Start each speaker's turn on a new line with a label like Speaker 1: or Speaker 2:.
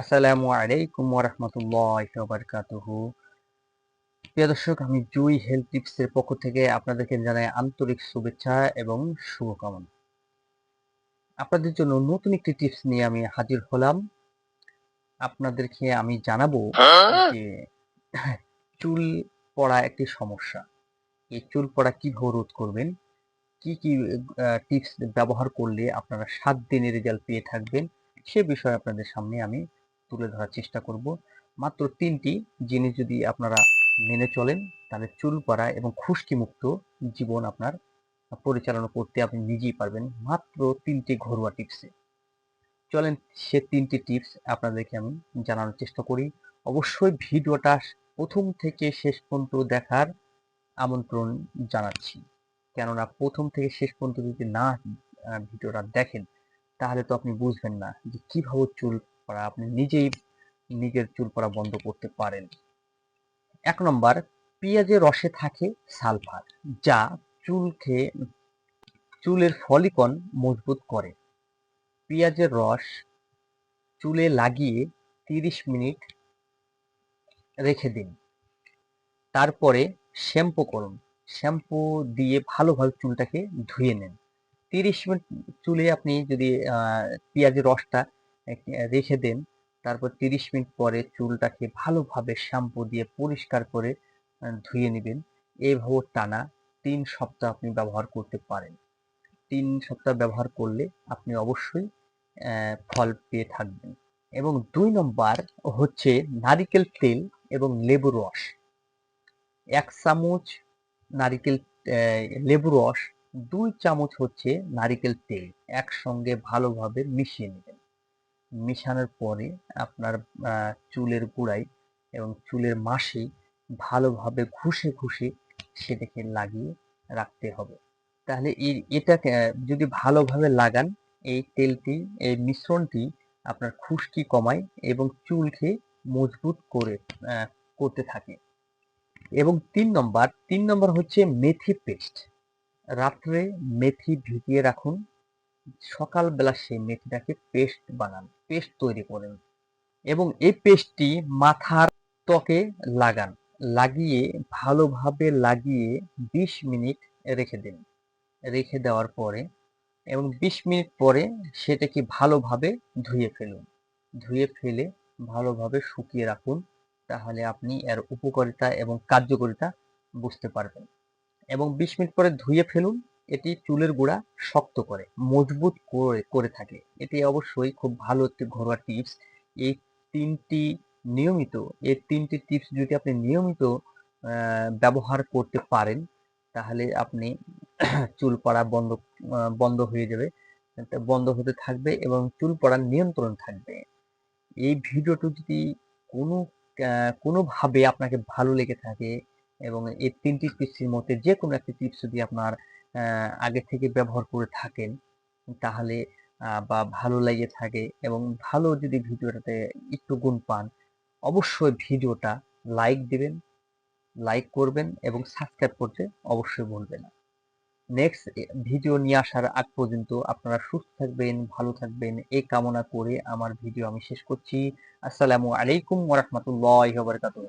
Speaker 1: আসসালামু আলাইকুম ওরহমতুল্লাহ বারকাতুহু প্রিয় দর্শক আমি জুই হেলথ টিপসের পক্ষ থেকে আপনাদেরকে জানাই আন্তরিক শুভেচ্ছা এবং শুভকামনা। আপনাদের জন্য নতুন একটি টিপস নিয়ে আমি হাজির হলাম। আপনাদেরকে আমি জানাব যে চুল পড়া একটি সমস্যা। এই চুল পড়া কীভাবে রোধ করবেন? কি কি টিপস ব্যবহার করলে আপনারা সাত দিনের রেজাল্ট পেয়ে থাকবেন? সে বিষয়ে আপনাদের সামনে আমি তুলে ধরার চেষ্টা করব। মাত্র তিনটি জিনিস যদি আপনারা মেনে চলেন, তাহলে চুল পড়া এবং খুশকি মুক্ত জীবন আপনার পরিচালনা করতে আপনি নিজেই পারবেন মাত্র তিনটি ঘরোয়া টিপসে চলেন সে তিনটি টিপস আপনাদেরকে আমি জানানোর চেষ্টা করি। অবশ্যই ভিডিওটা প্রথম থেকে শেষ পর্যন্ত দেখার আমন্ত্রণ জানাচ্ছি। কেননা প্রথম থেকে শেষ পর্যন্ত যদি না ভিডিওটা দেখেন, তাহলে তো আপনি বুঝবেন না যে কীভাবে চুল পড়া আপনি নিজেই নিজের চুল পড়া বন্ধ করতে পারেন। এক নম্বর, পেঁয়াজের রসে থাকে সালফার, যা চুলকে চুলের ফলিকন মজবুত করে। পেঁয়াজের রস চুলে লাগিয়ে তিরিশ মিনিট রেখে দিন। তারপরে শ্যাম্পু করুন। শ্যাম্পু দিয়ে ভালোভাবে চুলটাকে ধুয়ে নেন। তিরিশ মিনিট চুলে আপনি যদি পেঁয়াজের রসটা রেখে দেন। তারপর তিরিশ মিনিট পরে চুলটাকে ভালোভাবে শ্যাম্পু দিয়ে পরিষ্কার করে ধুয়ে নেবেন। এইভাবে টানা তিন সপ্তাহ আপনি ব্যবহার করতে পারেন। তিন সপ্তাহ ব্যবহার করলে আপনি অবশ্যই ফল পেয়ে থাকবেন। এবং দুই নম্বর হচ্ছে নারিকেল তেল এবং লেবু রস। এক চামচ নারিকেল লেবু রস, দুই চামচ হচ্ছে নারিকেল তেল একসঙ্গে ভালোভাবে মিশিয়ে নেবেন। মিশানোর পরে আপনার চুলের গোড়ায় এবং চুলের মাসে ভালোভাবে ঘুষে ঘুষে সেটাকে লাগিয়ে রাখতে হবে। তাহলে এটাকে যদি ভালোভাবে লাগান, এই তেলটি, এই মিশ্রণটি আপনার খুশকি কমায় এবং চুলকে মজবুত করে করতে থাকে। এবং তিন নম্বর তিন নম্বর হচ্ছে মেথি পেস্ট। রাত্রে মেথি ভিজিয়ে রাখুন। সকালবেলা সেই মেথিটাকে পেস্ট বানান। পেস্ট তৈরি করেন এবং এই পেস্টটি মাথার ত্বকে লাগান। লাগিয়ে, ভালোভাবে লাগিয়ে বিশ মিনিট রেখে দিন। রেখে দেওয়ার পরে এবং বিশ মিনিট পরে সেটাকে ভালোভাবে ধুয়ে ফেলুন। ধুয়ে ফেলে ভালোভাবে শুকিয়ে রাখুন, তাহলে আপনি এর উপকারিতা এবং কার্যকারিতা বুঝতে পারবেন। এবং বিশ মিনিট পরে ধুয়ে ফেলুন এটি চুলের গোড়া শক্ত করে, মজবুত করে করে থাকে। এটি অবশ্যই খুব ভালো একটি ঘরোয়া টিপস। এই তিনটি নিয়মিত, এই তিনটি টিপস যদি আপনি নিয়মিত ব্যবহার করতে পারেন, তাহলে আপনি চুল পড়া বন্ধ বন্ধ হয়ে যাবে। বন্ধ হতে থাকবে এবং চুল পড়ার নিয়ন্ত্রণ থাকবে। এই ভিডিওটি যদি কোনো কোনোভাবে আপনাকে ভালো লেগে থাকে এবং এই তিনটি টিপসের মধ্যে যে কোনো একটি টিপস যদি আপনার আগে থেকে ব্যবহার করে থাকেন, তাহলে বা ভালো লেগে থাকে এবং ভালো যদি ভিডিওটাতে একটু গুণ পান, অবশ্যই ভিডিওটা লাইক দিবেন, লাইক করবেন এবং সাবস্ক্রাইব করতে অবশ্যই ভুলবেন না। নেক্সট ভিডিও নিয়ে আসার আগ পর্যন্ত আপনারা সুস্থ থাকবেন, ভালো থাকবেন, এই কামনা করে আমার ভিডিও আমি শেষ করছি। আসসালামু আলাইকুম ওরহমতুল্লাহ বারকাতুহ।